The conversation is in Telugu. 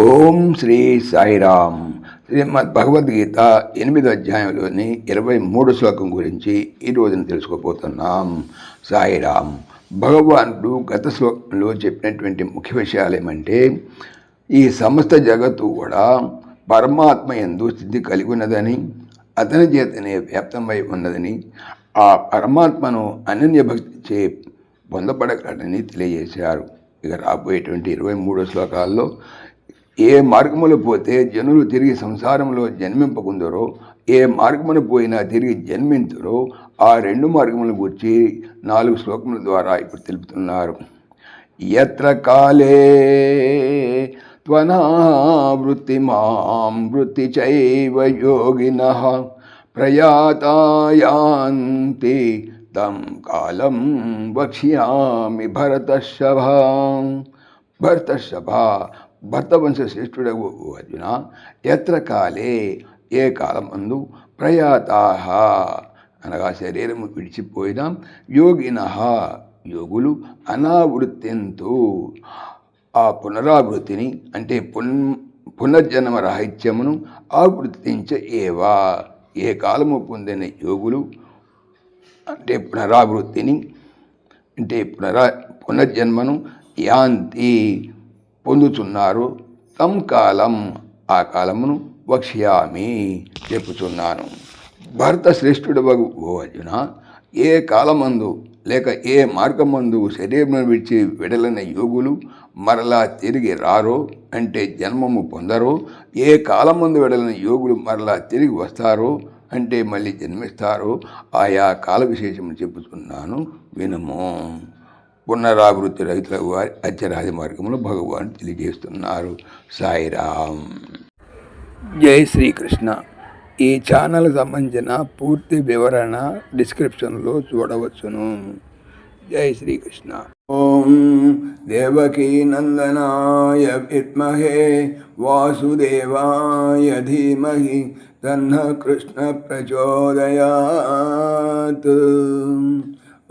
ఓం శ్రీ సాయిరామ్. శ్రీమద్ భగవద్గీత ఎనిమిదో అధ్యాయంలోని ఇరవై మూడు శ్లోకం గురించి ఈ రోజున తెలుసుకోబోతున్నాం. సాయిరామ్ భగవానుడు గత శ్లోకంలో చెప్పినటువంటి ముఖ్య విషయాలు ఏమంటే ఈ సమస్త జగత్తు కూడా పరమాత్మ ఎందు స్థితి కలిగి ఉన్నదని అతని చేతనే వ్యాప్తమై ఉన్నదని ఆ పరమాత్మను అనన్య భక్తి చే పొందబడగలని తెలియజేశారు. ఇక రాబోయేటువంటి ఇరవై మూడు శ్లోకాల్లో ఏ మార్గములు పోతే జనులు తిరిగి సంసారంలో జన్మింపకుందరో ఏ మార్గమును పోయినా తిరిగి జన్మించరో ఆ రెండు మార్గములను గురించి నాలుగు శ్లోకముల ద్వారా ఇప్పుడు తెలుపుతున్నారు. ఎత్ర కాలే త్వనావృత్తి మాం వృత్తి చైవ యోగిన ప్రయాతాయాంతి తం కాలం వక్ష్యామి భరతశభ. భరతశభ భర్తవంశ శ్రేష్ఠుడవు అర్జున. ఎత్ర కాలే ఏ అందు? ప్రయాతాహ. అనగా శరీరము విడిచిపోయిన యోగిన. యోగులు అనావృత్తింతో. ఆ పునరావృత్తిని అంటే పున్ పునర్జన్మ రాహిత్యమును ఆవృత్తించ ఏవా? ఏ కాలము పొందిన యోగులు? అంటే పునరావృత్తిని అంటే పునరా పునర్జన్మను యాంతి. పొందుతున్నారు. తం కాలం ఆ కాలమును వక్ష్యామి చెప్పుచున్నాను. భర్త శ్రేష్ఠుడు వగు ఓ అర్జున ఏ కాలమందు లేక ఏ మార్గమందు శరీరం విడిచి వెడలిన యోగులు మరలా తిరిగి రారో అంటే జన్మము పొందరో ఏ కాలమందు విడలన యోగులు మరలా తిరిగి వస్తారో అంటే మళ్ళీ జన్మిస్తారో ఆయా కాల విశేషము చెప్పుతున్నాను వినుము. పునరావృత్తి రహితుల వారి అత్యరాధి మార్గంలో భగవాన్ తెలియజేస్తున్నారు. సాయిరామ్. జై శ్రీకృష్ణ. ఈ ఛానల్ సంబంధించిన పూర్తి వివరణ డిస్క్రిప్షన్లో చూడవచ్చును. జై శ్రీకృష్ణ. ఓం దేవకీ నందనాయ విద్మహే వాసుదేవాయ ధీమహి తన్న కృష్ణ ప్రచోదయాత్.